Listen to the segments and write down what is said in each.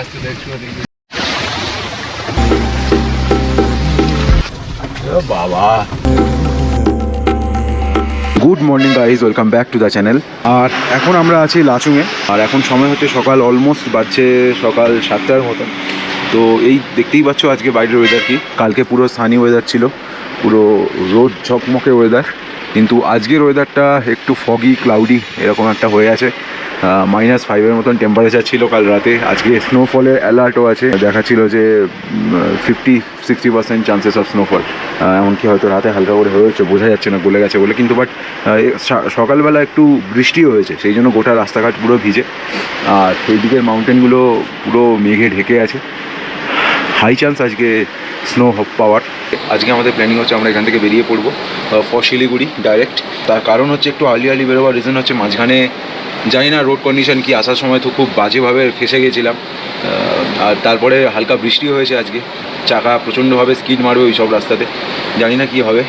আছে একটু বাবা। Good morning guys welcome back to the channel আর এখন আমরা আছি লাচুংয়ে। আর এখন সময় হচ্ছে সকাল অলমোস্ট বাজছে সকাল সাতটার মতো। তো এই দেখতেই পাচ্ছ আজকে বাইরের ওয়েদার কি। কালকে পুরো সানি ওয়েদার ছিল। পুরো রোদ ঝকমকে ওয়েদার কিন্তু আজকের ওয়েদারটা একটু ফগি ক্লাউডি এরকম একটা হয়ে আছে। মাইনাস ফাইভের মতন টেম্পারেচার ছিল কাল রাতে। আজকে স্নোফলের অ্যালার্টও আছে। দেখাচ্ছিল যে fifty sixty percent chances of snowfall এমনকি হয়তো রাতে হালকা করে হয়েছে, বোঝা যাচ্ছে না, গলে গেছে বলে। কিন্তু বাট সকালবেলা একটু বৃষ্টি হয়েছে, সেই জন্য গোটা রাস্তাঘাট পুরো ভিজে। আর সেই দিকের মাউন্টেনগুলো পুরো মেঘে ঢেকে আছে। হাই চান্স আজকে স্নো পাওয়ার। আজকে আমাদের প্ল্যানিং হচ্ছে আমরা এখান থেকে বেরিয়ে পড়ব ফর শিলিগুড়ি ডাইরেক্ট তার কারণ হচ্ছে একটু আর্লি আর্লি বেরোবার রিজন হচ্ছে মাঝখানে জানি না রোড কন্ডিশন কি, আসার সময় তো খুব বাজেভাবে ফেসে গেছিলাম। আর তারপরে হালকা বৃষ্টি হয়েছে আজকে। চাকা প্রচণ্ডভাবে স্কিড মারবে ওই সব রাস্তাতে। জানি না কি হবে।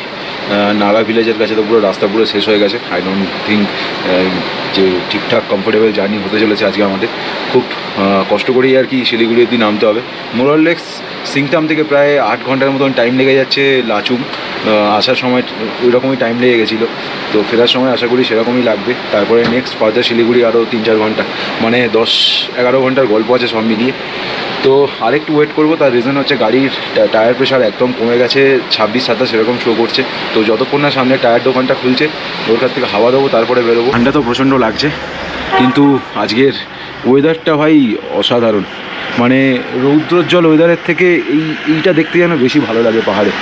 নাগা ভিলেজের কাছে তো পুরো রাস্তা পুরো শেষ হয়ে গেছে। আই ডোন্ট থিঙ্ক যে ঠিকঠাক কমফোর্টেবল জার্নি হতে চলেছে আজকে আমাদের। খুব কষ্ট করেই আর কি শিলিগুড়ি অব্দি নামতে হবে। মোরলেক্স সিংতাম থেকে প্রায় আট ঘণ্টার মতন টাইম লেগে যাচ্ছে লাচুং। আসার সময় ওই রকমই টাইম লেগে গেছিল। তো ফেরার সময় আশা করি সেরকমই লাগবে। তারপরে নেক্সট ফার্দার শিলিগুড়ি আরও তিন চার ঘণ্টা। মানে দশ, এগারো ঘণ্টার গল্প আছে সব মিলিয়ে। তো আরেকটু ওয়েট করব, তার রিজন হচ্ছে গাড়ির টায়ার প্রেশার একদম কমে গেছে। ছাব্বিশ, সাতাশ এরকম শো করছে। তো যতক্ষণ না সামনে টায়ার দোকানটা খুলছে, ওর কাছ থেকে হাওয়া দেবো, তারপরে বেরোবো। ঠান্ডা তো প্রচণ্ড লাগছে। কিন্তু আজকের ওয়েদারটা ভাই অসাধারণ। মানে রৌদ্রোজ্জ্বল ওয়েদারের থেকে এই, এইটা দেখতে যেন বেশি ভালো লাগে পাহাড়ে।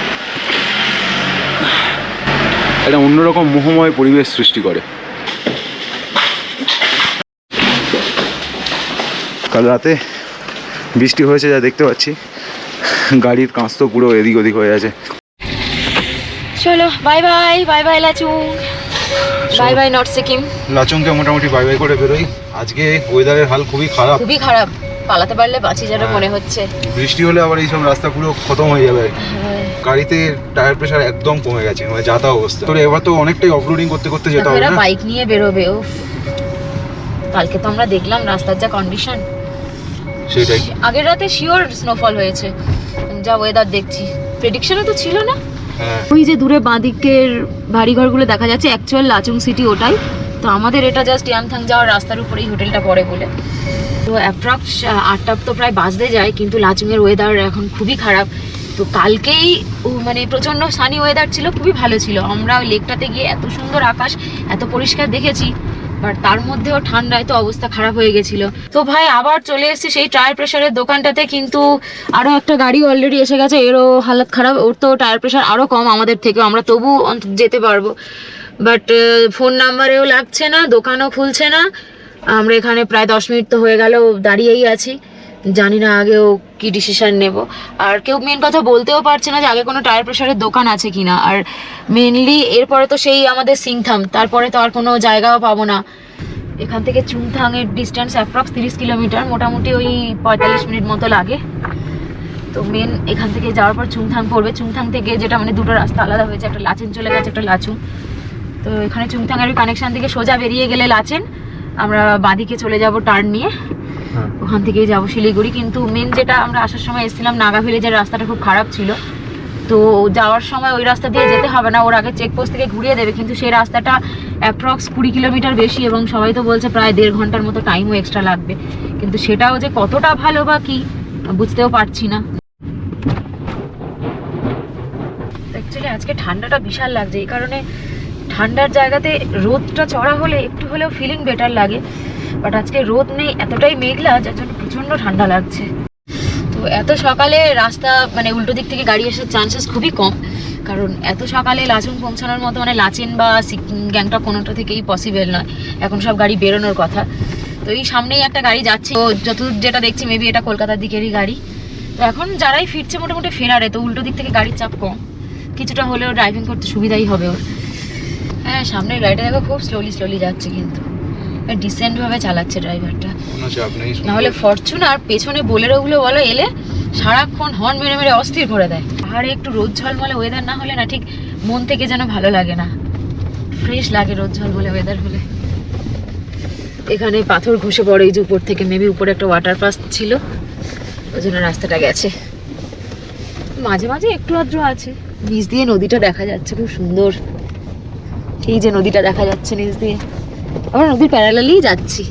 একটা অন্যরকম মোহময় পরিবেশ সৃষ্টি করে। কাল রাতে বৃষ্টি হয়েছে যা দেখতে পাচ্ছি। গাড়ির কাঁচ তো পুরো এদিক ওদিক হয়ে আছে। চলো বাই বাই বাই বাই লাচু। বাই বাই নর্থ সিকিম লাচুংকে মোটামুটি বাই বাই করে বেরোই। আজকে ওয়েদারের হাল খুবই খারাপ। খুবই খারাপ। পালাতে পারলে বাঁচি যেন হ্যাঁ। মনে হচ্ছে। বৃষ্টি হলে আবার এইসব রাস্তা পুরো খতম হয়ে যাবে। গাড়িতে টায়ার প্রেশার একদম কমে গেছে মানে যাতা অবস্থা। তো এবার তো অনেকটাই অফরোডিং করতে করতে যেতে হবে না? বাইক নিয়ে বেরোবে ও কালকে তো আমরা দেখলাম রাস্তার যা কন্ডিশন সেটাই। আগের রাতে শিওর স্নোফল হয়েছে। যা ওয়েদার দেখছি। প্রেডিকশনও তো ছিল না। হ্যাঁ ওই যে দূরে বাঁদিকের বাড়িঘরগুলো দেখা যাচ্ছে অ্যাকচুয়াল লাচুং সিটি ওটাই। তো আমাদের এটা জাস্ট ইয়াংথাং যাওয়ার রাস্তার উপরেই হোটেলটা পড়ে বলে। তো অ্যাপ্রক্স আটটা তো প্রায় বাজতে যায়, কিন্তু লাচুংয়ের ওয়েদার এখন খুবই খারাপ। তো কালকেই মানে প্রচণ্ড সানি ওয়েদার ছিল, খুবই ভালো ছিল। আমরা ওই লেকটাতে গিয়ে এত সুন্দর আকাশ, এত পরিষ্কার দেখেছি। বাট তার মধ্যেও ঠান্ডায় তো অবস্থা খারাপ হয়ে গেছিল। তো ভাই, আবার চলে এসেছি সেই টায়ার প্রেশারের দোকানটাতে, কিন্তু আরও একটা গাড়ি অলরেডি এসে গেছে, এরও হালাত খারাপ, ওর তো টায়ার প্রেশার আরও কম আমাদের থেকেও, আমরা তবু যেতে পারব। বাট ফোন নাম্বারেও লাগছে না, দোকানও খুলছে না। আমরা এখানে প্রায় দশ মিনিট তো হয়ে গেল, দাঁড়িয়েই আছি। জানি না আগেও কি ডিসিশন নেব। আর কেউ মেন কথা বলতেও পারছে না যে আগে কোনো টায়ার প্রেশারের দোকান আছে কি না আর মেনলি এরপরে তো সেই আমাদের সিংথাম তারপরে তো আর কোনো জায়গাও পাবো না। এখান থেকে চুংথাংয়ের ডিস্টেন্স অ্যাপ্রক্স তিরিশ কিলোমিটার, মোটামুটি ওই পঁয়তাল্লিশ মিনিট মতো লাগে। তো মেন এখান থেকে যাওয়ার পর চুংথাং পড়বে। চুংথাং থেকে যেটা মানে দুটো রাস্তা আলাদা হয়েছে, একটা লাচেন চলে গেছে, একটা লাচুং তো এখানে চুংথাংয়ের কানেকশান থেকে সোজা বেরিয়ে গেলে লাচেন। আমরা বাদিকে চলে যাব টার্ন নিয়ে। ওখান থেকেই যাব শিলিগুড়ি। কিন্তু মেন যেটা আমরা আসার সময় এসেছিলাম, নাগা ভিলেজের রাস্তাটা খুব খারাপ ছিল। তো যাওয়ার সময় ওই রাস্তা দিয়ে যেতে হবে না, ওর আগে চেকপোস্ট থেকে ঘুরিয়ে দেবে। কিন্তু সেই রাস্তাটা অ্যাপ্রক্স কুড়ি কিলোমিটার বেশি এবং সবাই তো বলছে প্রায় দেড় ঘণ্টার মতো টাইমও এক্সট্রা লাগবে। কিন্তু সেটাও যে কতটা ভালো বা কি, বুঝতেও পারছি না। অ্যাকচুয়ালি আজকে ঠান্ডাটা বিশাল লাগছে, এই কারণে ঠান্ডার জায়গাতে রোদটা চড়া হলে একটু হলেও ফিলিং বেটার লাগে। বাট আজকে রোদ নেই, এতটাই মেঘলা, যার জন্য প্রচণ্ড ঠান্ডা লাগছে। তো এত সকালে রাস্তা মানে উল্টো দিক থেকে গাড়ি আসার চান্সেস খুবই কম। কারণ এত সকালে লাচুং পৌঁছানোর মতো মানে লাচেন বা গ্যাংটক কোনোটা থেকেই পসিবল নয়। এখন সব গাড়ি বেরোনোর কথা। তো এই সামনেই একটা গাড়ি যাচ্ছে। তো যতদূর যেটা দেখছি মেবি এটা কলকাতার দিকেরই গাড়ি। তো এখন যারাই ফিরছে মোটামুটি ফেরারে, তো উল্টো দিক থেকে গাড়ির চাপ কম। কিছুটা হলেও ড্রাইভিং করতে সুবিধাই হবে ওর। হ্যাঁ সামনের গাড়িটা দেখো, খুব স্লোলি স্লোলি যাচ্ছে কিন্তু। ডিসেন্ট ভাবে চালাচ্ছে ড্রাইভারটা নাহলে ফরচুনার পেছনে বোলেরোগুলো বলো এলে সারাক্ষণ হর্ন মেরে মেরে অস্থির করে দেয়। পাহাড়ে একটু রোদ ঝলমলে ওয়েদার না হলে না ঠিক মন থেকে যেন ভালো লাগে না। ফ্রেশ লাগে রোদ ঝলমলে ওয়েদার হলে। এখানে পাথর ঘষে পড়ে এই যে উপর থেকে মেবি উপরে একটা ওয়াটার পাস ছিল। ওই জন্য রাস্তাটা গেছে। মাঝে মাঝে একটু আদ্র আছে। নিচ দিয়ে নদীটা দেখা যাচ্ছে খুব সুন্দর। এই যে নদীটা দেখা যাচ্ছে নিচ দিয়ে। আমরা নদীর প্যারালালেই যাচ্ছি।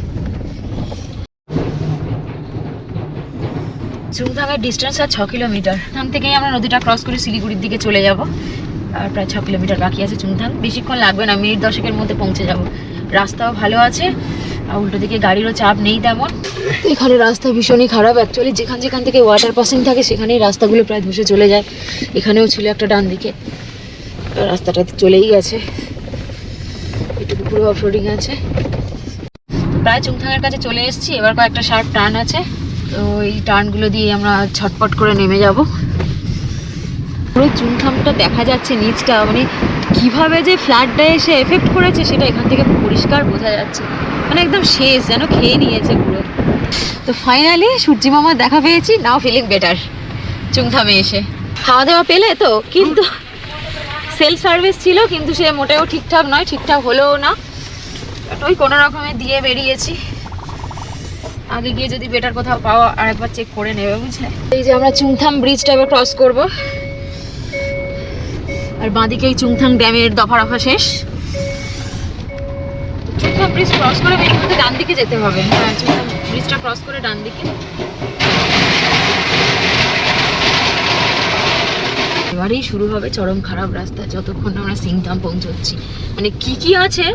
চুমথাঙ্গার ডিস্টেন্স আর ছ কিলোমিটার এখান থেকেই আমরা নদীটা ক্রস করে শিলিগুড়ির দিকে চলে যাব। আর প্রায় ছ কিলোমিটার বাকি আছে চুমথাং বেশিক্ষণ লাগবে না, মিনিট দশেকের মধ্যে পৌঁছে যাব। রাস্তাও ভালো আছে, আর উল্টো দিকে গাড়িরও চাপ নেই তেমন। এখানে রাস্তা ভীষণই খারাপ অ্যাকচুয়ালি যেখান যেখান থেকে ওয়াটার পাসিং থাকে, সেখানেই রাস্তাগুলো প্রায় ধসে চলে যায়। এখানেও ছিল একটা ডান দিকে রাস্তাটা চলেই গেছে। পুরো অফরোডিং আছে। প্রায় চুংথাঙের কাছে চলে এসেছি, এবার কয়েকটা শার্প টার্ন আছে। তো এই টার্নগুলো দিয়ে আমরা ছটপট করে নেমে যাব। পুরো চুংথামটা দেখা যাচ্ছে নিচটা মানে কীভাবে যে ফ্ল্যাটটা এসে এফেক্ট করেছে সেটা এখান থেকে পরিষ্কার বোঝা যাচ্ছে মানে একদম শেষ, যেন খেয়ে নিয়েছে পুরো। তো ফাইনালি সূর্যি মামার দেখা পেয়েছি নাও ফিলিং বেটার চুংথামে এসে। খাওয়া দাওয়া পেলে তো, কিন্তু সেলফ সার্ভিস ছিল, কিন্তু সে মোটেও ঠিকঠাক নয়, ঠিকঠাক হলেও না। ওই কোনো রকমে দিয়ে বেরিয়েছি। আগে গিয়ে যদি বেটার কোথাও পাওয়া আর একবার চেক করে নেবে, বুঝলে? এই যে আমরা চুংথাম ব্রিজটা এবার ক্রস করব। আর বাঁদিকে এই চুংথাং ড্যামের দফা রফা শেষ। চুংথাম ব্রিজ ক্রস করে মধ্যে ডান দিকে যেতে হবে। হ্যাঁ চুংথাম ব্রিজটা ক্রস করে ডান দিকে এবারেই শুরু হবে চরম খারাপ রাস্তা যতক্ষণ না আমরা সিংথাম পৌঁছচ্ছি। মানে কি কি আছে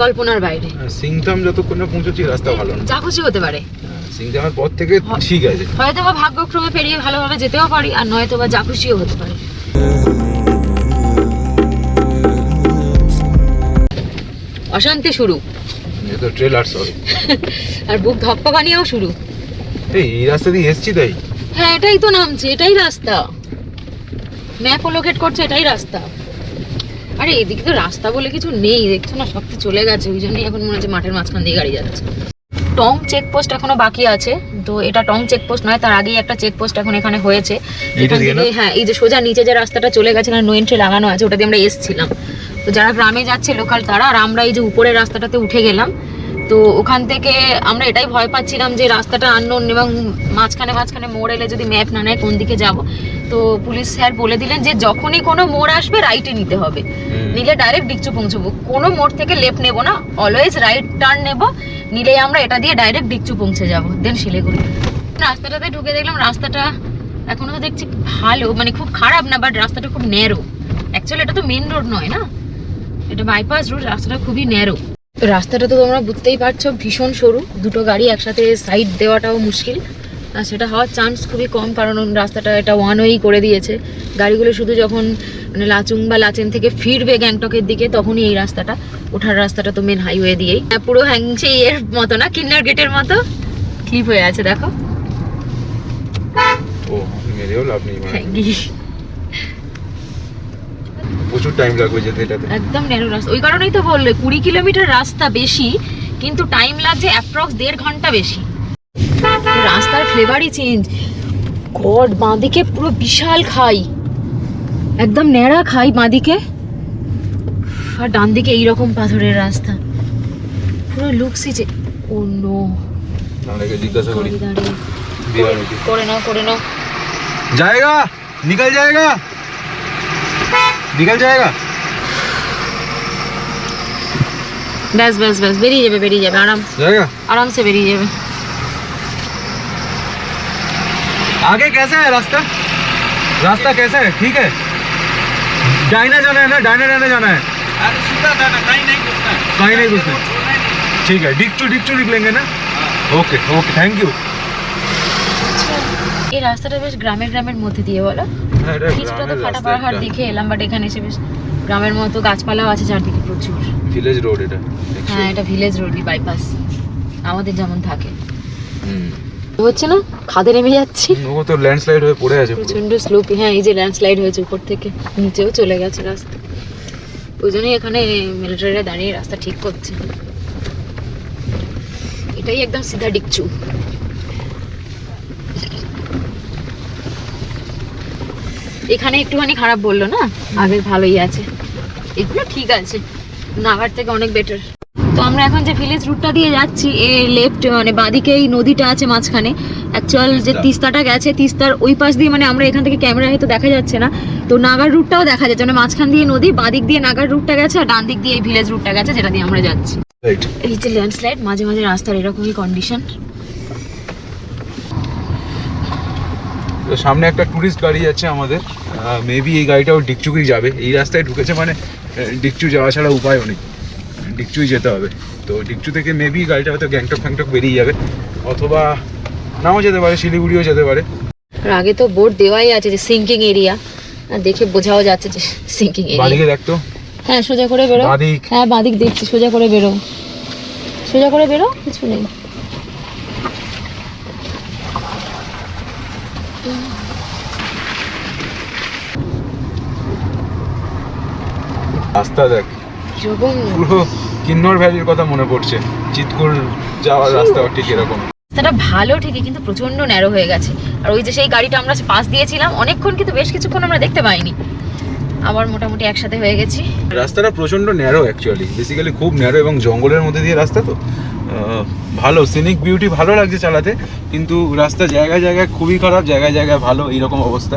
কল্পনার বাইরে? সিংধাম যতক্ষণ না পৌঁছচ্ছি রাস্তা ভালো না। যা খুশি হতে পারে। সিংধামের পর থেকে ঠিক আছে। হয়তো বা ভাগ্যক্রমে পেরিয়ে ভালোভাবে যেতেও পারি আর নয়তো বা যা খুশিও হতে পারে। অশান্তি শুরু। তো ট্রেলার সরি আর বুক ধপ্পাকানিয়াও শুরু। এই এই রাস্তা দিয়ে এসছি তাই? হ্যাঁ এটাই তো নামছে এটাই রাস্তা। ম্যাপও লোকেট করছে এটাই রাস্তা। আরে এদিকে তো রাস্তা বলে কিছু নেই দেখছ না সব তো চলে গেছে। ওই জন্যই এখন মনে হচ্ছে মাঠের মাঝখান দিয়ে গাড়ি যাচ্ছে। টং চেকপোস্ট এখনও বাকি আছে তো এটা টং চেকপোস্ট নয় তার আগেই একটা চেকপোস্ট এখন এখানে হয়েছে। হ্যাঁ এই যে সোজা নিচে যে রাস্তাটা চলে গেছে না নো এন্ট্রি লাগানো আছে ওটা দিয়ে আমরা এসছিলাম। তো যারা গ্রামে যাচ্ছে লোকাল তারা আর আমরা এই যে উপরের রাস্তাটাতে উঠে গেলাম তো ওখান থেকে আমরা এটাই ভয় পাচ্ছিলাম যে রাস্তাটা আননোন এবং মাঝখানে মাঝখানে মোড় এলে যদি ম্যাপ না নেয় কোন দিকে যাব। তো পুলিশ স্যার বলে দিলেন যে যখনই কোনো মোড় আসবে রাইটে নিতে হবে। নিলে ডাইরেক্ট ডিকচু পৌঁছবো। কোনো মোড় থেকে লেফট নেব না অলওয়েজ রাইট টার্ন নেব। নিলে আমরা এটা দিয়ে ডাইরেক্ট ডিকচু পৌঁছে যাব। দেন শিলিগুড়ি। রাস্তাটাতে ঢুকে দেখলাম রাস্তাটা এখনও তো দেখছি ভালো মানে খুব খারাপ না বাট রাস্তাটা খুব ন্যারো অ্যাকচুয়ালি এটা তো মেন রোড নয় না? এটা বাইপাস রোড রাস্তাটা খুবই ন্যারো রাস্তাটা তো তোমরা বুঝতেই পারছ ভীষণ সরু। দুটো গাড়ি একসাথে সাইড দেওয়াটাও মুশকিল। আর সেটা হওয়ার চান্স খুবই কম কারণ রাস্তাটা এটা ওয়ান ওয়েই করে দিয়েছে। গাড়িগুলো শুধু যখন মানে লাচুং বা লাচেন থেকে ফিরবে গ্যাংটকের দিকে তখনই এই রাস্তাটা। ওঠার রাস্তাটা তো মেন হাইওয়ে দিয়েই। হ্যাঁ, পুরো হ্যাংসে এর মতো না কিন্নার গেটের মতো? ক্লিপ হয়ে আছে দেখো। ও মেরেও লাভ নেই মানে। হ্যাঙ্গি প্রচুর টাইম লাগবে যেতে এটাতে। একদম ন্যারো রাস্তা। ওই কারণেই তো বললে কুড়ি কিলোমিটার রাস্তা বেশি কিন্তু টাইম লাগছে অ্যাপ্রক্স দেড় ঘণ্টা বেশি। রাস্তার ফ্লেভারই চেঞ্জ গড বাঁদিকে পুরো বিশাল খাই। একদম ন্যাড়া খাই বাঁদিকে। আর ডান দিকে এইরকম পাথরের রাস্তা। পুরো লুকসি যে ও নো জিজ্ঞাসা করি। করে নাও করে নাও। জায়গা! নিকল জায়গা! निकल जाएगा ব্যাস ব্যাস ব্যাস বেরিয়ে যাবে বেরিয়ে যাবে আরাম जाएगा আরামসে বেরিয়ে যাবে आगे कैसा है रास्ता रास्ता कैसा है ठीक है डाइना जाना है ना डाइना डाइना जाना है कहीं नहीं घुसना है ठीक है डिक्चू डिक्चू निकलेंगे ना ओके ओके थैंक यू এই রাস্তাটা বেশ গ্রামের গ্রামের মধ্যে দিয়ে বলো কিছুটা তো ফাটা পাহাড় দেখে এলাম বাট এখানে এসে বেশ গ্রামের মতো গাছপালাও আছে চারদিকে প্রচুর। ভিলেজ রোড এটা হ্যাঁ এটা ভিলেজ রোডই বাইপাস আমাদের যেমন থাকে। হুম। হচ্ছে না খাদে নেমে যাচ্ছি। ও তো ল্যান্ডস্লাইড হয়ে পড়ে আছে প্রচণ্ড স্লোপি হ্যাঁ এই যে ল্যান্ডস্লাইড হয়েছে উপর থেকে নিচেও চলে গেছে রাস্তা। ওই জন্যই এখানে মিলিটারিরা দাঁড়িয়ে রাস্তা ঠিক করছে। এটাই একদম সিধা ডিকচু। এখানে একটুখানি খারাপ বলল না? আগে ভালোই আছে। এগুলো ঠিক আছে। নাগার থেকে অনেক বেটার তো আমরা এখন যে ভিলেজ রুটটা দিয়ে যাচ্ছি এ লেফট মানে বাদিকে এই নদীটা আছে মাঝখানে। অ্যাকচুয়াল যে। তিস্তাটা গেছে তিস্তার ওই পাশ দিয়ে মানে আমরা এখান থেকে ক্যামেরা হয়তো দেখা যাচ্ছে না। তো নাগার রুটটাও দেখা যাচ্ছে। মানে মাঝখান দিয়ে নদী বাঁদিক দিয়ে নাগার রুটটা গেছে আর ডান দিক দিয়ে এই ভিলেজ রুটটা গেছে যেটা দিয়ে আমরা যাচ্ছি। এই যে ল্যান্ডস্লাইড মাঝে মাঝে রাস্তার এরকমই কন্ডিশন তো সামনে একটা টুরিস্ট গাড়ি যাচ্ছে আমাদের। মেবি এই গাড়িটাও ডিকচুকেই যাবে। এই রাস্তায় ঢুকেছে মানে ডিকচু যাওয়া ছাড়া উপায়ও নেই। ডিকচুই যেতে হবে। তো ডিকচু থেকে মেবি গাড়িটা হয়তো গ্যাংটক ফ্যাংটক বেরিয়ে যাবে। অথবা নাও যেতে পারে শিলিগুড়িও যেতে পারে। আগে তো বোর্ড দেওয়াই আছে যে সিঙ্কিং এরিয়া আর দেখে বোঝাও যাচ্ছে যে সিঙ্কিং এরিয়া বাদিকে দেখতো হ্যাঁ সোজা করে বেরো। বাদিক। হ্যাঁ বাদিক দেখছি সোজা করে বেরো। সোজা করে বেরো কিছু নেই। রাস্তা দেখ। পুরো কিন্নর ভ্যালির কথা মনে পড়ছে। চিতকুর যাওয়ার রাস্তা ঠিক এরকম। রাস্তাটা ভালো ঠিকই কিন্তু প্রচণ্ড ন্যারো হয়ে গেছে। আর ওই যে সেই গাড়িটা আমরা পাশ দিয়েছিলাম অনেকক্ষণ কিন্তু বেশ কিছুক্ষণ আমরা দেখতে পাইনি। আবার মোটামুটি একসাথে হয়ে গেছি। রাস্তাটা প্রচণ্ড ন্যারো অ্যাকচুয়ালি বেসিক্যালি খুব ন্যারো এবং জঙ্গলের মধ্যে দিয়ে রাস্তা তো ভালো। সিনিক বিউটি ভালো লাগছে চালাতে, কিন্তু রাস্তা জায়গায় জায়গায় খুবই খারাপ, জায়গায় জায়গায় ভালো, এইরকম অবস্থা।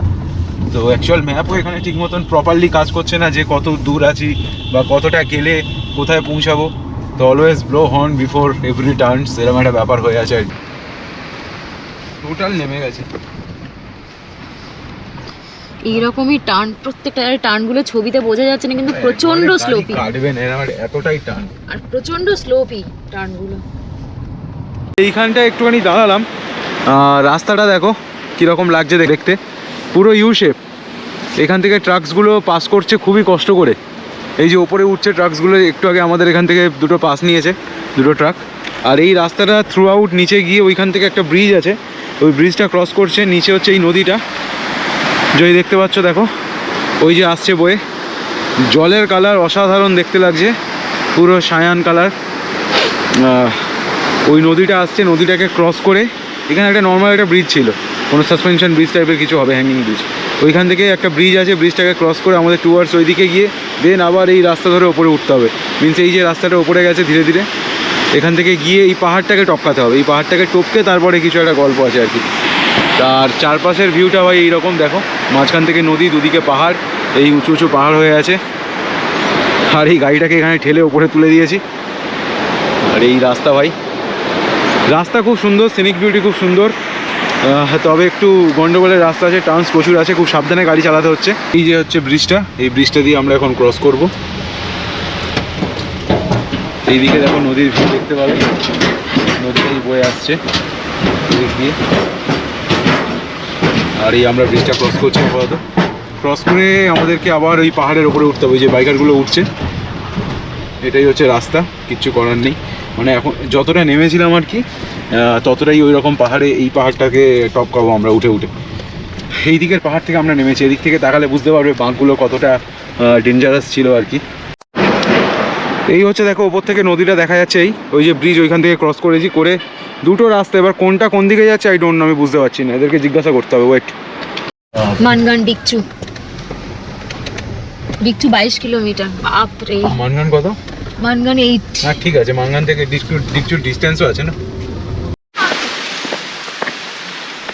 তো অ্যাকচুয়াল ম্যাপও এখানে ঠিক মতন প্রপারলি কাজ করছে না যে কত দূর আছি বা কতটা গেলে কোথায় পৌঁছাবো। তো always blow horn before every turns এরকম একটা ব্যাপার হয়ে আছে আর কি। টোটাল নেমে গেছে। এইরকমই টার্ন প্রত্যেকটা টার্নগুলো ছবিতে বোঝা যাচ্ছে না কিন্তু প্রচণ্ড স্লোপি কাটবে না এরকম একটা- এতটাই টার্ন আর প্রচণ্ড স্লোপি টার্নগুলো এইখানটা একটুখানি দাঁড়ালাম। রাস্তাটা দেখো কীরকম লাগছে দেখতে। পুরো ইউ শেপ এখান থেকে ট্রাকসগুলো পাস করছে খুবই কষ্ট করে। এই যে ওপরে উঠছে ট্রাকসগুলো একটু আগে আমাদের এখান থেকে দুটো পাস নিয়েছে দুটো ট্রাক আর এই রাস্তাটা থ্রু আউট নিচে গিয়ে ওইখান থেকে একটা ব্রিজ আছে। ওই ব্রিজটা ক্রস করছে নিচে হচ্ছে এই নদীটা। যদি দেখতে পাচ্ছ, দেখো। ওই যে আসছে বয়ে। জলের কালার অসাধারণ দেখতে লাগছে, পুরো সায়ান কালার। ওই নদীটা আসছে, নদীটাকে ক্রস করে। এখানে একটা নর্মাল একটা ব্রিজ ছিল। কোনো সাসপেনশন ব্রিজ টাইপের কিছু হবে হ্যাঙ্গিং ব্রিজ ওইখান থেকে একটা ব্রিজ আছে ব্রিজটাকে ক্রস করে আমাদের টুয়ার্স ওইদিকে গিয়ে দেন আবার এই রাস্তা ধরে ওপরে উঠতে হবে। মিনস এই যে রাস্তাটা ওপরে গেছে ধীরে ধীরে, এখান থেকে গিয়ে এই পাহাড়টাকে টপকাতে হবে। এই পাহাড়টাকে টপকে তারপরে কিছু একটা গল্প আছে আর কি। তার চারপাশের ভিউটা ভাই এইরকম, দেখো। মাঝখান থেকে নদী, দুদিকে পাহাড়, এই উঁচু উঁচু পাহাড় হয়ে আছে। আর এই গাড়িটাকে এখানে ঠেলে ওপরে তুলে দিয়েছি। আর এই রাস্তা ভাই। রাস্তা খুব সুন্দর সিনিক বিউটি খুব সুন্দর। তবে একটু গন্ডগোলের রাস্তা আছে টার্নস প্রচুর আছে, খুব সাবধানে গাড়ি চালাতে হচ্ছে। এই যে হচ্ছে ব্রিজটা এই ব্রিজটা দিয়ে আমরা এখন ক্রস করব। এইদিকে দেখো নদীর ভিউ দেখতে পাবে? নদীটাই বয়ে আসছে। দিয়ে। আর এই আমরা ব্রিজটা ক্রস করছি আপাতত। ক্রস করে আমাদেরকে আবার ওই পাহাড়ের ওপরে উঠতে হবে যে বাইকারগুলো উঠছে। এটাই হচ্ছে রাস্তা, কিচ্ছু করার নেই। মানে এখন যতটা নেমেছিলাম আর কি ততটাই ওই রকম পাহাড়ে এই পাহাড়টাকে টপ করব আমরা উঠে উঠে। এই দিকের পাহাড় থেকে আমরা নেমেছি, এদিক থেকে তাকালে বুঝতে পারবে বাঁকগুলো কতটা ডেঞ্জারাস ছিল আর কি। এই হচ্ছে দেখো, ওপর থেকে নদীটা দেখা যাচ্ছে এই, ওই যে ব্রিজ ওইখান থেকে ক্রস করেছি, করে দুটো রাস্তা এবার কোনটা কোন দিকে যাচ্ছে আই ডোন্ট আমি বুঝতে পারছি না। এদেরকে জিজ্ঞাসা করতে হবে ওয়েট মানগান ডিকচু ডিকচু বাইশ কিলোমিটার। বাপরে। মানগান কত? মানগান এইট হ্যাঁ ঠিক আছে মানগান থেকে ডিকচুর ডিকচুর ডিস্টেন্সও আছে না?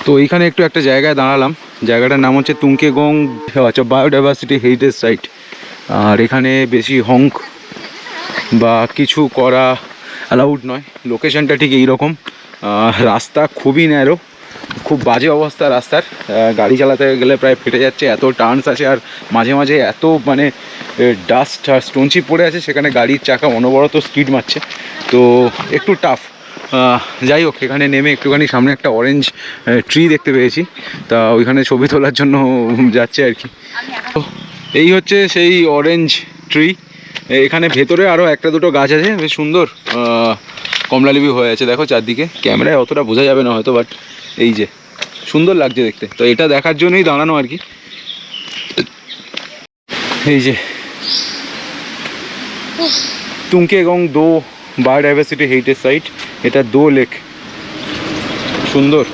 তো এইখানে একটু একটা জায়গায় দাঁড়ালাম। জায়গাটার নাম হচ্ছে তুঙ্কেগং আচ্ছা বায়োডাইভার্সিটি হেরিটেজ সাইট আর এখানে বেশি হংক বা কিছু করা অ্যালাউড নয়। লোকেশনটা ঠিক এইরকম। রাস্তা খুবই ন্যারো খুব বাজে অবস্থা রাস্তার। গাড়ি চালাতে গেলে প্রায় ফেটে যাচ্ছে, এত টার্নস আছে আর মাঝে মাঝে এত মানে ডাস্ট আর স্টোনচিপ পড়ে আছে, সেখানে গাড়ির চাকা অনবরত স্পিড মারছে। তো একটু টাফ যাই হোক, এখানে নেমে একটুখানি সামনে একটা অরেঞ্জ ট্রি দেখতে পেয়েছি। তা ওইখানে ছবি তোলার জন্য যাচ্ছে আর কি। তো এই হচ্ছে সেই অরেঞ্জ ট্রি এখানে ভেতরে আরও একটা দুটো গাছ আছে, বেশ সুন্দর। কমলালেবু হয়ে আছে দেখো চারদিকে। ক্যামেরায় অতটা বোঝা যাবে না হয়তো বাট এই যে সুন্দর লাগছে দেখতে। তো এটা দেখার জন্যই দাঁড়ানো আর কি। এই যে তুঙ্কেগং দো বায়োডাইভার্সিটি হেরিটেজ সাইট এটা দো লেক। সুন্দর।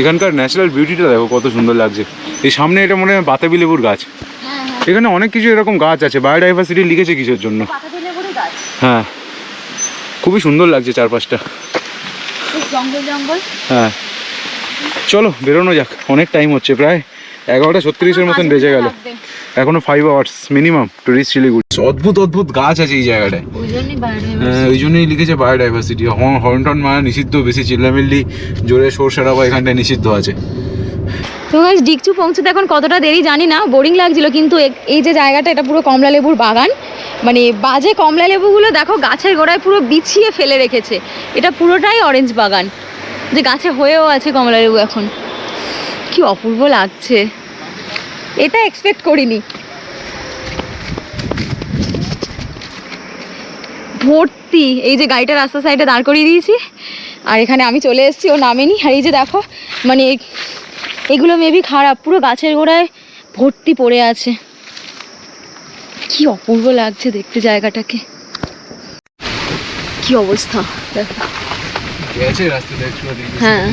এখানকার ন্যাচারাল বিউটিটা দেখো কত সুন্দর লাগছে। এই সামনে এটা মনে হয় বাতাবি লেবুর গাছ। এখানে অনেক কিছু এরকম গাছ আছে বায়োডাইভার্সিটি লিখেছে কিছুর জন্য? হ্যাঁ। খুবই সুন্দর লাগছে চারপাশটা। জঙ্গল জঙ্গল। হ্যাঁ। চলো বেরোনো যাক অনেক টাইম হচ্ছে প্রায় এগারোটা ছত্রিশের মতন বেজে গেল। এখনও five hours minimum to reach Siliguri অদ্ভুত অদ্ভুত গাছ আছে এই জায়গাটায়। ওই জন্যই বাইরে হ্যাঁ, লিখেছে বায়োডাইভার্সিটি হর্ন টন মানে নিষিদ্ধ বেশি চিল্লামিল্লি জোরে শোর সারাবা এখানটায় নিষিদ্ধ আছে। তো গাইস ডিকচু পৌঁছতে এখন কতটা দেরি জানি না বোরিং লাগছিল, কিন্তু এই যে জায়গাটা, এটা পুরো কমলা লেবুর বাগান। মানে বাজে কমলা লেবুগুলো দেখো, গাছের গোড়ায় পুরো বিছিয়ে ফেলে রেখেছে। এটা পুরোটাই অরেঞ্জ বাগান। যে গাছে হয়েও আছে কমলা লেবু এখন। কি অপূর্ব লাগছে। এটা এক্সপেক্ট করিনি। ভর্তি। এই যে গাড়িটা রাস্তা সাইডে দাঁড় করিয়ে দিয়েছি। আর এখানে আমি চলে এসেছি, ও নামেনি। আর এই যে দেখো মানে এগুলো মেবি খারাপ পুরো গাছের গোড়ায় ভর্তি পড়ে আছে। কি অপূর্ব লাগছে দেখতে জায়গাটাকে। কি অবস্থা? হ্যাঁ।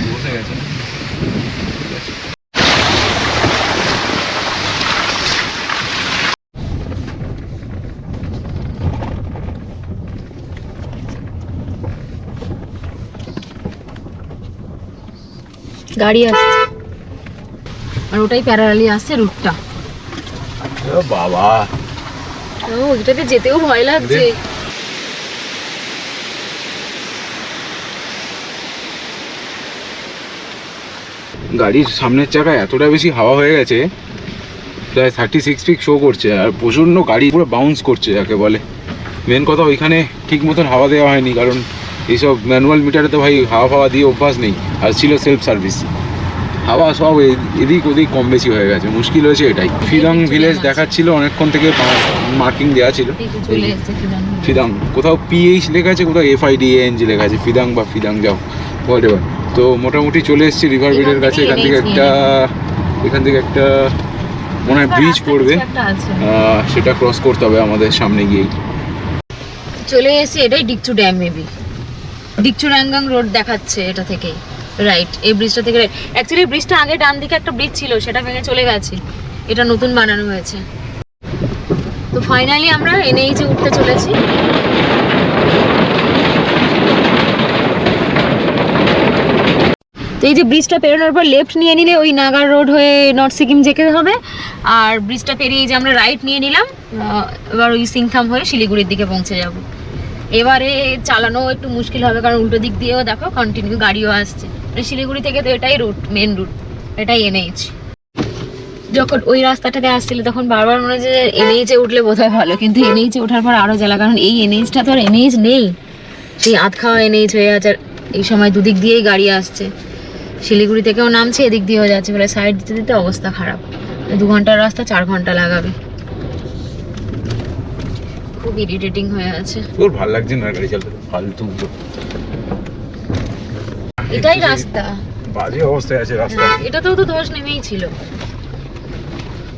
গাড়ি আসছে। আর ওটাই প্যারালালি আসছে রুটটা বাবা। ও ওইটাতে যেতেও ভয় লাগছে। গাড়ির সামনের চাকায় এতটা বেশি হাওয়া হয়ে গেছে প্রায় থার্টি সিক্স ফিক শো করছে আর প্রচণ্ড গাড়ি পুরো বাউন্স করছে যাকে বলে। মেন কথা ওইখানে ঠিক মতন হাওয়া দেওয়া হয়নি কারণ এইসব ম্যানুয়াল মিটারে তো ভাই হাওয়া ফাওয়া দিয়ে অভ্যাস নেই আর ছিল সেলফ সার্ভিস হাওয়া সব এদিক ওদিক কম বেশি হয়ে গেছে। মুশকিল হয়েছে এটাই। ফিলং ভিলেজ দেখাচ্ছিল অনেকক্ষণ থেকে মার্কিং দেওয়া ছিল। ফিদাং কোথাও পিএইচ লেখা আছে কোথাও F I D N G লেখা আছে ফিদাং বা ফিদাং যাও হোয়াট এভার তো মোটামুটি চলে এসেছি রিভার বেডের কাছে এখান থেকে একটা এখান থেকে একটা মনে হয় ব্রিজ পড়বে। সেটা ক্রস করতে হবে আমাদের সামনে গিয়েই। চলে এসেছি এটাই Dikchu dam maybe Dikchu Rangang road দেখাচ্ছে এটা থেকেই। রাইট এই ব্রিজটা থেকে অ্যাকচুয়ালি ব্রিজটা আগে ডান দিকে একটা ব্রিজ ছিল, সেটা ভেঙে চলে গেছে। এটা নতুন বানানো হয়েছে। তো ফাইনালি আমরা এনএইচে উঠতে চলেছি। তো এই যে ব্রিজটা পেরোনোর পর লেফট নিয়ে নিলে ওই নাগার রোড হয়ে নর্থ সিকিম যেতে হবে। আর ব্রিজটা পেরিয়ে যে আমরা রাইট নিয়ে নিলাম এবার ওই সিংথাম হয়ে শিলিগুড়ির দিকে পৌঁছে যাব। এবারে চালানো একটু মুশকিল হবে, কারণ উল্টো দিক দিয়েও দেখো কন্টিনিউ গাড়িও আসছে। শিলিগুড়ি থেকে তো এটাই রুট মেন রুট এটাই এনএইচ যখন ওই রাস্তাটাতে আসছিল, তখন বারবার মনে হচ্ছে এনএইচে উঠলে বোধহয় ভালো, কিন্তু এনএইচে ওঠার পর আরও জ্বালা, কারণ এই এনএইচটা তো আর এনএইচ নেই। সেই আধ খাওয়া এনএইচ হয়ে আছে, আর এই সময় দুদিক দিয়েই গাড়ি আসছে। শিলিগুড়ি থেকেও নামছে, এদিক দিয়েও যাচ্ছে বলে সাইড দিতে দিতে অবস্থা খারাপ। দু ঘণ্টার রাস্তা, চার ঘণ্টা লাগাবে। খুব ইরিটেটিং হয়ে আছে। তোর ভালো লাগছে না গাড়ি চালাতে? ফালতু। এটাই রাস্তা। বাজে অবস্থায় আছে রাস্তা। হ্যাঁ, এটাতেও তো ধস নেমেই ছিল।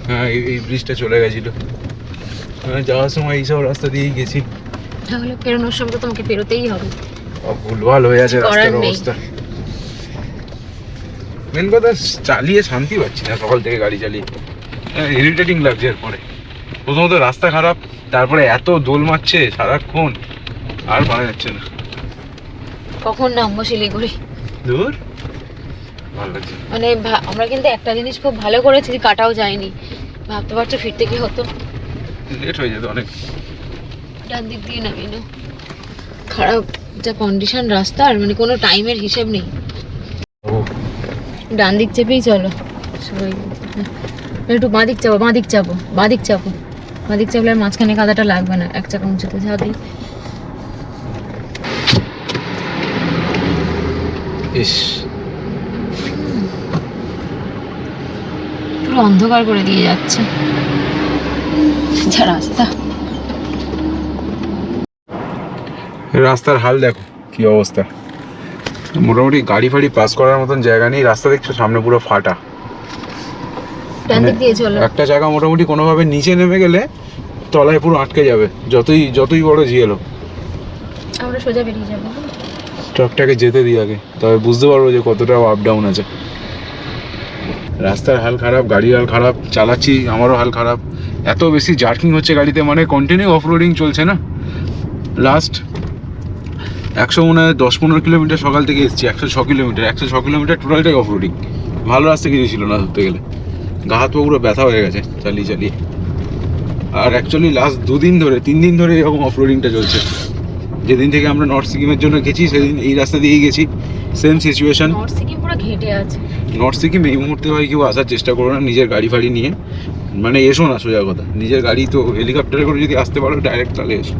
হ্যাঁ এই- ব্রিজটা চলে গেছিল। হ্যাঁ যাওয়ার সময় এইসব রাস্তা দিয়েই গেছি। তাহলে ফেরানোর সময় তো তোমাকে পেরোতেই হবে। ভুলভাল হয়ে আছে রাস্তার অবস্থা। মেন কথা চালিয়ে শান্তি পাচ্ছি না সকাল থেকে গাড়ি চালিয়ে। ইরিটেটিং লাগছে এরপরে। প্রথমত রাস্তা খারাপ তারপরে এত দোল মারছে সারাক্ষণ। আর পারা যাচ্ছে না। কখন নামবো শিলিগুড়ি দূর। মানে আমরা কিন্তু একটা জিনিস খুব ভালো করেছি যে কাটাও যায়নি। ভাবতে পারছ ফিরতে কি হতো? লেট হয়ে যেত অনেক। ডান দিক দিয়ে নামি না খারাপ যা কন্ডিশন রাস্তার মানে কোনো টাইমের হিসেব নেই। ও ডান দিক চেপেই চলো। সবাই হ্যাঁ। একটু বাঁ দিক চাপো বাঁ দিক চাপো বাঁ দিক চাপো। বাঁ দিক চাপলে আর মাঝখানে কাদাটা লাগবে না। এক চাকা উঁচুতে যাবেই ইস। পুরো অন্ধকার করে দিয়ে যাচ্ছে। যা রাস্তা। রাস্তার হাল দেখো কি অবস্থা। মোটামুটি গাড়ি ফাড়ি পাস করার মতন জায়গা নেই রাস্তা দেখছ সামনে পুরো ফাটা। চলো। একটা জায়গা মোটামুটি কোনোভাবে নিচে নেমে গেলে তলায় পুরো আটকে যাবে যতই যতই বড় জিয়েলো আমরা সোজা বেরিয়ে যাব। ট্রাকটাকে যেতে দিই আগে। তবে বুঝতে পারব যে কতটা আপ ডাউন আছে। রাস্তার হাল খারাপ, গাড়ির হাল খারাপ, চালাচ্ছি, আমারও হাল খারাপ। এত বেশি জার্কিং হচ্ছে গাড়িতে মানে কন্টিনিউ অফ রোডিং চলছে না। লাস্ট একশো মনে হয় দশ পনেরো কিলোমিটার সকাল থেকে এসেছি, একশো ছ কিলোমিটার, একশো ছ কিলোমিটার টোটালটাই অফ রোডিং ভালো রাস্তা কিছু ছিল না ধরতে গেলে। গা হাত পুরো ব্যথা হয়ে গেছে চালিয়ে চালিয়ে। আর অ্যাকচুয়ালি লাস্ট দুদিন ধরে, তিন দিন ধরে এরকম অফ রোডিংটা চলছে। যেদিন থেকে আমরা নর্থ সিকিমের জন্য গেছি সেদিন এই রাস্তা দিয়েই গেছি। সেম সিচুয়েশন নর্থ সিকিম পুরো ঘেটে আছে। নর্থ সিকিম এই মুহূর্তে হয় কেউ আসার চেষ্টা করো না নিজের গাড়ি ফাড়ি নিয়ে। মানে এসো না সোজা কথা। নিজের গাড়ি তো হেলিকপ্টারে করে যদি আসতে পারো ডাইরেক্ট তাহলে এসো।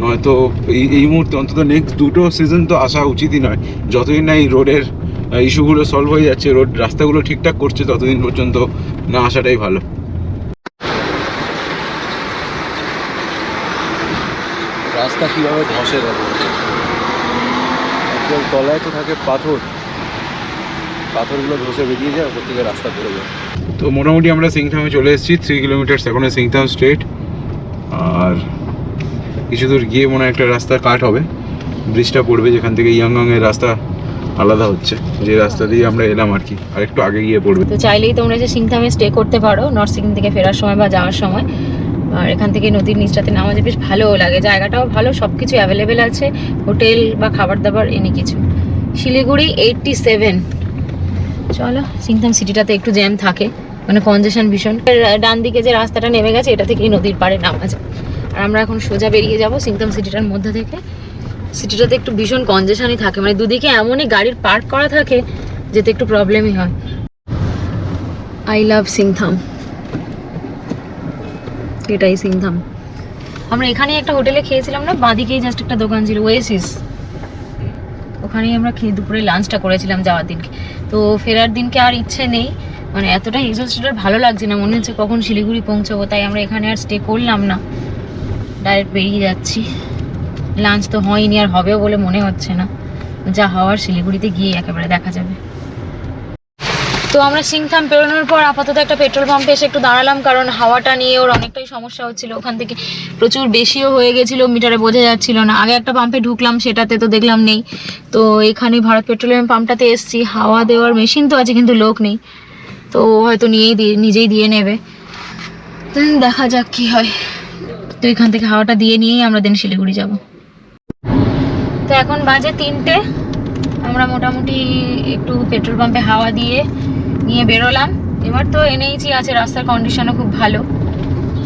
নয়তো এই এই মুহূর্তে অন্তত নেক্সট দুটো সিজন তো আসা উচিতই নয়। যতদিন না এই রোডের ইস্যুগুলো সলভ হয়ে যাচ্ছে রোড রাস্তাগুলো ঠিকঠাক করছে ততদিন পর্যন্ত না আসাটাই ভালো। রাস্তা কীভাবে ধসে দেখো একদম তলায় তো থাকে পাথর। পাথরগুলো ধসে বেরিয়ে যায় ওপর থেকে রাস্তা পড়ে যায়। তো মোটামুটি আমরা সিংথামে চলে এসেছি থ্রি কিলোমিটার এখন সিংথাম স্ট্রেট আর কিছু দূর গিয়ে মনে হয় একটা রাস্তা কাট হবে। ব্রিজটা পড়বে যেখান থেকে ইয়াংগং এর রাস্তা আলাদা হচ্ছে। যে রাস্তা দিয়ে আমরা এলাম আর কি। আর একটু আগে গিয়ে পড়বে। তো চাইলেই তোমরা এসে সিংথামে স্টে করতে পারো নর্থ সিকিম থেকে ফেরার সময় বা যাওয়ার সময়। আর এখান থেকে নদীর নিচটাতে নামা যায় বেশ ভালোও লাগে। জায়গাটাও ভালো সব কিছু অ্যাভেলেবেল আছে। হোটেল বা খাবার দাবার এনে কিছু। শিলিগুড়ি এইটটি সেভেন চলো, সিংথাম সিটিটাতে একটু জ্যাম থাকে। মানে কনজেশন ভীষণ। ডান দিকে যে রাস্তাটা নেমে গেছে, এটা থেকেই নদীর পাড়ে নামা যায়। আর আমরা এখন সোজা বেরিয়ে যাব সিংথাম সিটিটার মধ্যে থেকে। সিটিটাতে একটু ভীষণ কনজেশনই থাকে। মানে দুদিকে এমনই গাড়ির পার্ক করা থাকে, যেতে একটু প্রবলেমই হয়। আই লাভ সিংথাম এটাই সিংথাম আমরা এখানেই একটা হোটেলে খেয়েছিলাম না? বাঁদিকেই জাস্ট একটা দোকান ছিল ওয়েসিস ওখানেই আমরা খেয়ে দুপুরে লাঞ্চটা করেছিলাম যাওয়ার দিনকে। তো ফেরার দিনকে আর ইচ্ছে নেই। মানে এতটা এক্সস্টেড ভালো লাগছে না। মনে হচ্ছে কখন শিলিগুড়ি পৌঁছবো, তাই আমরা এখানে আর স্টে করলাম না। ডাইরেক্ট বেরিয়ে যাচ্ছি। লাঞ্চ তো হয়নি আর হবেও বলে মনে হচ্ছে না। যা হওয়ার শিলিগুড়িতে গিয়ে একেবারে দেখা যাবে। তো আমরা সিংথাম পেরোনোর পর আপাতত একটা পেট্রোল পাম্পে এসে একটু দাঁড়ালাম, কারণ হাওয়াটা নিয়ে ওর অনেকটাই সমস্যা হচ্ছিল। ওখান থেকে প্রচুর বেশিও হয়ে গেছিল, মিটারে বোঝা যাচ্ছিল না। আগে একটা পাম্পে ঢুকলাম, সেটাতে তো দেখলাম নেই। তো এখানে ভারত পেট্রোলিয়াম পাম্পটাতে এসছি। হাওয়া দেওয়ার মেশিন তো আছে, কিন্তু লোক নেই। তো হয়তো নিয়েই দিয়ে, নিজেই দিয়ে নেবে। দেখা যাক কি হয়। তো এখান থেকে হাওয়াটা দিয়ে নিয়েই আমরা দেন শিলিগুড়ি যাব। তো এখন বাজে তিনটে। আমরা মোটামুটি একটু পেট্রোল পাম্পে হাওয়া দিয়ে নিয়ে বেরোলাম। এবার তো এনেইছি আছে, রাস্তার কন্ডিশনও খুব ভালো।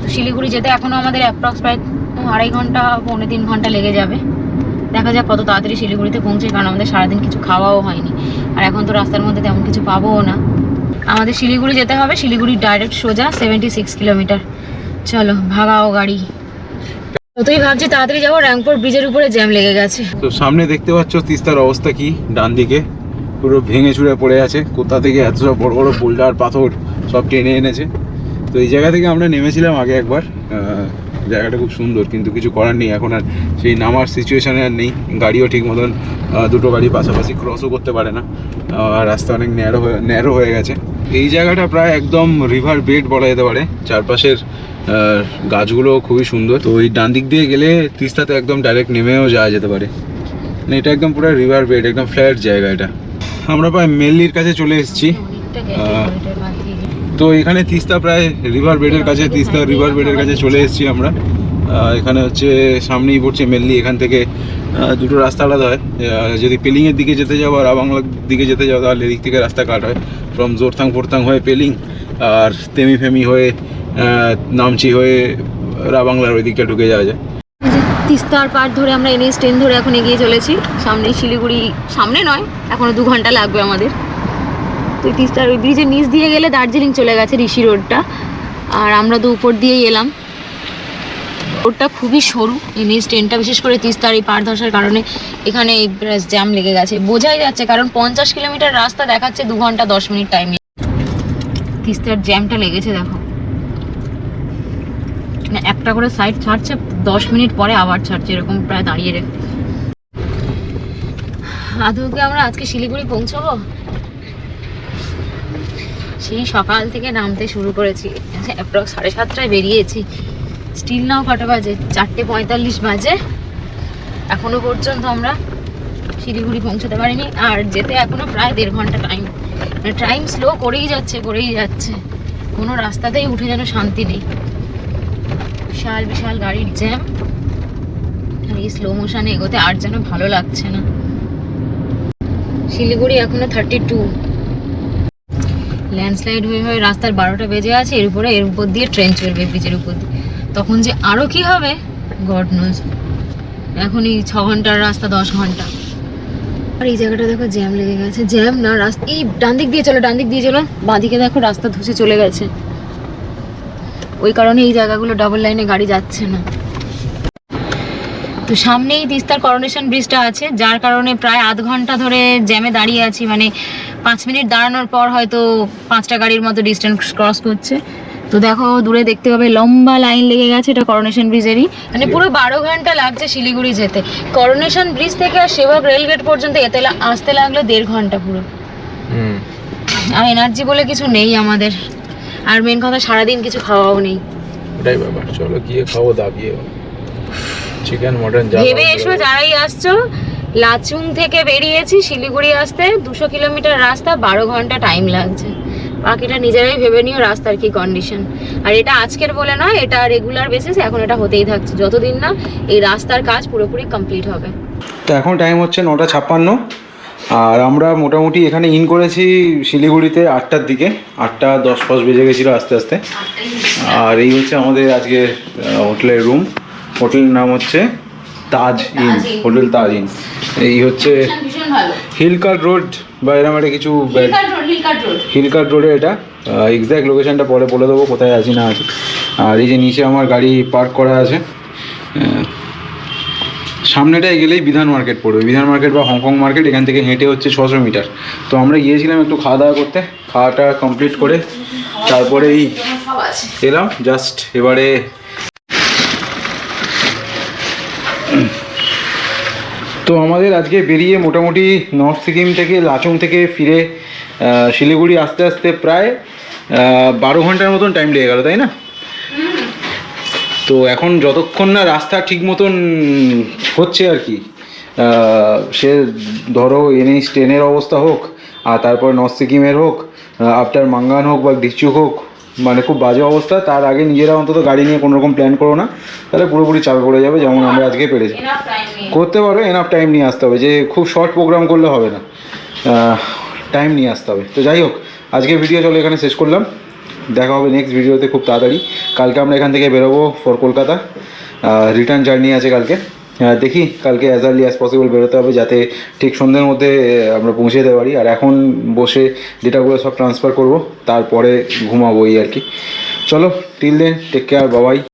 তো শিলিগুড়ি যেতে এখনও আমাদের অ্যাপ্রক্স প্রায় আড়াই ঘণ্টা, পৌনে তিন ঘণ্টা লেগে যাবে। দেখা যাক কত তাড়াতাড়ি শিলিগুড়িতে পৌঁছে, কারণ আমাদের সারাদিন কিছু খাওয়াও হয়নি। আর এখন তো রাস্তার মধ্যে তেমন কিছু পাবোও না। আমাদের শিলিগুড়ি যেতে হবে, শিলিগুড়ি ডাইরেক্ট সোজা সেভেন্টি সিক্স কিলোমিটার চলো, ভাগাও গাড়ি। যতই ভাবছি তাড়াতাড়ি যাব র্যাংপুর ব্রিজের উপরে জ্যাম লেগে গেছে। তো সামনে দেখতে পাচ্ছ তিস্তার অবস্থা কি, ডান দিকে। পুরো ভেঙে চুরে পড়ে আছে, কোথা থেকে এত সব বড় বড় বোল্ডার পাথর সব টেনে এনেছে। তো এই জায়গা থেকে আমরা নেমেছিলাম আগে একবার জায়গাটা খুব সুন্দর কিন্তু কিছু করার নেই। এখন আর সেই নামার সিচুয়েশানে আর নেই। গাড়িও ঠিক মতন দুটো গাড়ি পাশাপাশি ক্রসও করতে পারে না। রাস্তা অনেক ন্যারো হয়ে ন্যারো হয়ে গেছে। এই জায়গাটা প্রায় একদম রিভার বেড বলা যেতে পারে। চারপাশের গাছগুলো খুবই সুন্দর। তো এই ডান দিক দিয়ে গেলে তিস্তাতে একদম ডাইরেক্ট নেমেও যাওয়া যেতে পারে। মানে এটা একদম পুরো রিভার বেড একদম ফ্ল্যাট জায়গা এটা। আমরা প্রায় মেল্লির কাছে চলে এসেছি। তো এখানে তিস্তা প্রায় রিভার বেডের কাছে, তিস্তা রিভার বেডের কাছে চলে এসেছি আমরা। এখানে হচ্ছে সামনেই পড়ছে মেনলি এখান থেকে দুটো রাস্তা আলাদা হয়। যদি পেলিংয়ের দিকে যেতে যাও আর বাংলার দিকে যেতে যাও, তাহলে এদিক থেকে রাস্তা কাট হয়। ফ্রম জোরথাং ফোরথাং হয়ে পেলিং আর তেমি ফেমি হয়ে নামচি হয়ে রাবাংলার ওই দিকটা ঢুকে যাওয়া যায়। তিস্তার পার ধরে আমরা এনএস ট্রেন ধরে এখন এগিয়ে চলেছি। সামনে শিলিগুড়ি, সামনে নয়, এখনও দু ঘণ্টা লাগবে আমাদের। এই তিস্তার ওই ব্রিজের নিচ দিয়ে গেলে দার্জিলিং চলে গেছে ঋষি রোডটা। আর আমরা তো উপর দিয়েই এলাম। রোডটা খুবই সরু এনএস ট্রেনটা বিশেষ করে তিস্তার এই পার ধসার কারণে এখানে এই জ্যাম লেগে গেছে। বোঝাই যাচ্ছে কারণ পঞ্চাশ কিলোমিটার রাস্তা দেখাচ্ছে দু ঘণ্টা দশ মিনিট টাইম তিস্তার জ্যামটা লেগেছে, দেখো। একটা করে সাইড ছাড়ছে, দশ মিনিট পরে আবার ছাড়ছে, এরকম প্রায় দাঁড়িয়ে রেখে। আদৌ আমরা আজকে শিলিগুড়ি পৌঁছবো? সেই সকাল থেকে নামতে শুরু করেছি। অ্যাপ্রক্স সাড়ে সাতটায় বেরিয়েছি। স্টিল নাও কটা বাজে? চারটে পঁয়তাল্লিশ বাজে। এখনও পর্যন্ত আমরা শিলিগুড়ি পৌঁছতে পারিনি। আর যেতে এখনও প্রায় দেড় ঘণ্টা টাইম মানে টাইম স্লো করেই যাচ্ছে করেই যাচ্ছে। কোনো রাস্তাতেই উঠে যেন শান্তি নেই। বিশাল বিশাল গাড়ির জ্যাম আর এই স্লো মোশনে এগোতে আর যেন ভালো লাগছে না। শিলিগুড়ি এখনও থার্টি টু ল্যান্ডস্লাইড হয়ে হয়ে রাস্তার বারোটা বেজে আছে, এর উপরে, এর উপর দিয়ে ট্রেন চলবে ব্রিজের উপর দিয়ে। তখন যে আরও কি হবে? গড নোজ এখনই ছ ঘণ্টার রাস্তা, দশ ঘণ্টা। আর এই জায়গাটা দেখো জ্যাম লেগে গেছে। জ্যাম না, রাস্তা, এই ডান দিক দিয়ে চলো ডান দিক দিয়ে চলো। বাঁদিকে দেখো রাস্তা ধসে চলে গেছে। ওই কারণে এই জায়গাগুলো ডাবল লাইনে গাড়ি যাচ্ছে না। তো সামনেই তিস্তার করোনেশন ব্রিজটা আছে যার কারণে প্রায় আধ ঘণ্টা ধরে জ্যামে দাঁড়িয়ে আছি মানে পাঁচ মিনিট দাঁড়ানোর পর হয়তো পাঁচটা গাড়ির মতো ডিস্টেন্স ক্রস করছে। তো দেখো দূরে দেখতে পাবে লম্বা লাইন লেগে গেছে এটা করোনেশন ব্রিজেরই মানে পুরো বারো ঘণ্টা লাগছে শিলিগুড়ি যেতে। করোনেশন ব্রিজ থেকে আর সেবক রেলগেট পর্যন্ত এতে আসতে লাগল দেড় ঘণ্টা পুরো। আর এনার্জি বলে কিছু নেই আমাদের। আর মেন কথা সারাদিন কিছু খাওয়াও নেই। ওটাই ব্যাপার চলো গিয়ে খাব দাবিয়ে চিকেন মটন ভেবে এসো যারাই আসছো লাচুং থেকে বেরিয়েছি শিলিগুড়ি আসতে দুশো কিলোমিটার রাস্তা বারো ঘণ্টা টাইম লাগছে। বাকিটা নিজেরাই ভেবে নিও রাস্তার কি কন্ডিশন আর এটা আজকের বলে নয় এটা রেগুলার বেসিস এখন এটা হতেই থাকছে। যতদিন না এই রাস্তার কাজ পুরোপুরি কমপ্লিট হবে। তো এখন টাইম হচ্ছে নটা ছাপ্পান্ন আর আমরা মোটামুটি এখানে ইন করেছি শিলিগুড়িতে আটটার দিকে। আটটা দশ পাঁচ বেজে গেছিল আস্তে আস্তে। আর এই হচ্ছে আমাদের আজকে হোটেলের রুম হোটেলের নাম হচ্ছে Taj inn hotel Taj inn. এই হচ্ছে হিলকার রোড বা এরকম একটা কিছু হিলকাট রোড এটা। এক্স্যাক্ট লোকেশনটা পরে বলে দেবো কোথায় আছি না আছি। আর এই যে নিচে আমার গাড়ি পার্ক করা আছে সামনেটায় গেলেই বিধান মার্কেট পড়বে। বিধান মার্কেট বা হংকং মার্কেট এখান থেকে হেঁটে হচ্ছে ছশো মিটার। তো আমরা গিয়েছিলাম একটু খাওয়া দাওয়া করতে খাওয়াটা কমপ্লিট করে তারপরেই সব এলাম জাস্ট এবারে তো আমাদের আজকে বেরিয়ে মোটামুটি নর্থ সিকিম থেকে লাচং থেকে ফিরে শিলিগুড়ি আসতে আসতে প্রায় বারো ঘণ্টার মতন টাইম লেগে গেল, তাই না? তো এখন যতক্ষণ না রাস্তা ঠিক মতন হচ্ছে আর কি সে ধরো এনএইচ টেনের অবস্থা হোক, আর তারপর নর্থ সিকিমের হোক আফটার মাঙ্গান হোক বা ডিচুক হোক মানে খুব বাজে অবস্থা তার আগে নিজেরা অন্তত গাড়ি নিয়ে কোনো রকম প্ল্যান করো না তাহলে পুরোপুরি চাপে পড়ে যাবে যেমন আমরা আজকে পেরেছি। করতে পারো এনাফ টাইম নিয়ে আসতে হবে যে খুব শর্ট প্রোগ্রাম করলে হবে না। টাইম নিয়ে আসতে হবে। তো যাই হোক আজকে ভিডিও চলো এখানে শেষ করলাম। দেখা হবে নেক্সট ভিডিওতে খুব তাড়াতাড়ি। কালকে আমরা এখান থেকে বেরোবো ফর কলকাতা। রিটার্ন জার্নি আছে কালকে। দেখি, কালকে অ্যাজ আর্লি অ্যাজ পসিবল বেরোতে হবে যাতে ঠিক সন্ধ্যের মধ্যে আমরা পৌঁছে যেতে পারি। আর এখন বসে ডেটাগুলো সব ট্রান্সফার করব, তারপরে ঘুমাবো এই আর কি। চলো টিল দেন টেক কেয়ার বাবাই